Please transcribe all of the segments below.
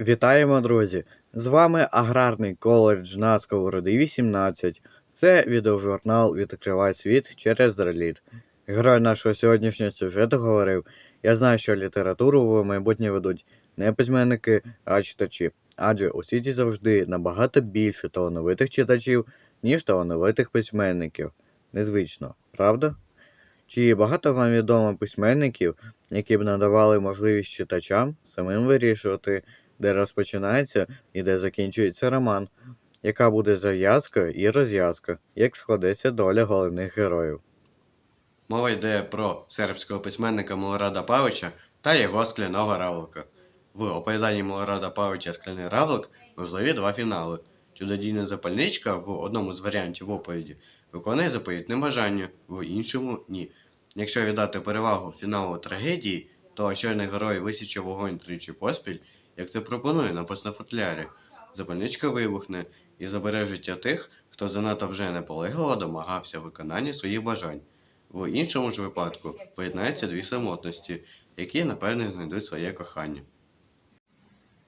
Вітаємо, друзі! З вами Аграрний коледж на Сковороди 18. Це відеожурнал Відкривай світ через Реліт. Герой нашого сьогоднішнього сюжету говорив: Я знаю, що літературу в майбутнє ведуть не письменники, а читачі. Адже у світі завжди набагато більше талановитих читачів, ніж талановитих письменників. Незвично, правда? Чи багато вам відомо письменників, які б надавали можливість читачам самим вирішувати, де розпочинається і де закінчується роман, яка буде зав'язка і розв'язка, як складеться доля головних героїв. Мова йде про сербського письменника Милорада Павича та його скляного равлика. В оповіданні Милорада Павича Скляний равлик можливі два фінали. Чудодійна запальничка в одному з варіантів оповіді виконує заповітне бажання, в іншому ні. Якщо віддати перевагу фіналу трагедії, то чорний герой висіче вогонь тричі поспіль, як це пропонує напис на футлярі. Запальничка вибухне і забере життя тих, хто занадто вже наполегливо домагався виконання своїх бажань. В іншому ж випадку поєднаються дві самотності, які, напевне, знайдуть своє кохання.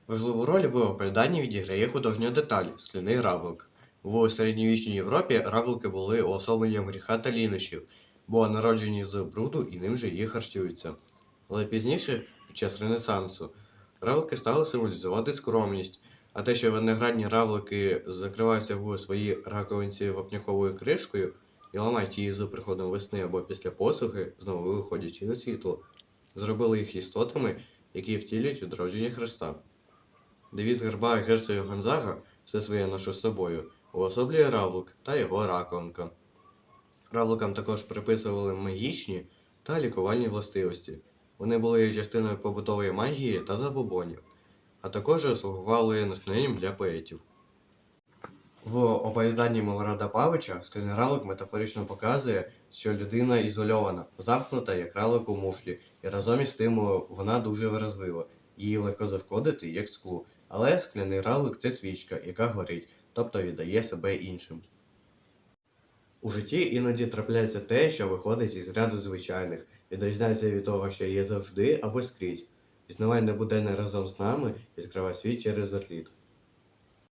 Важливу роль в оповіданні відіграє художня деталь скляний равлик. В середньовічній Європі равлики були уособленням гріха та лінощів, бо народжені з бруду і ним же і харчуються. Але пізніше, під час Ренесансу, равлики стали символізувати скромність, а те, що виноградні равлики закриваються в своїй раковинці вапняковою кришкою і ламають її з приходом весни або після посухи, знову виходячи на світло, зробили їх істотами, які втілюють відродження Христа. Девіз герба герцога Гонзага все своє ношу з собою уособлює равлик та його раковинка. Равликам також приписували магічні та лікувальні властивості. Вони були частиною побутової магії та забобонів, а також слугували натхненням для поетів. В оповіданні Милорада Павича скляний равлик метафорично показує, що людина ізольована, замкнута як равлик у мушлі, і разом із тим вона дуже вразлива. Її легко зашкодити, як склу. Але скляний равлик це свічка, яка горить, тобто віддає себе іншим. У житті іноді трапляється те, що виходить із ряду звичайних, відрізняється від того, що є завжди або скрізь. Пізнавай не буде не разом з нами і скривай світ через затліт.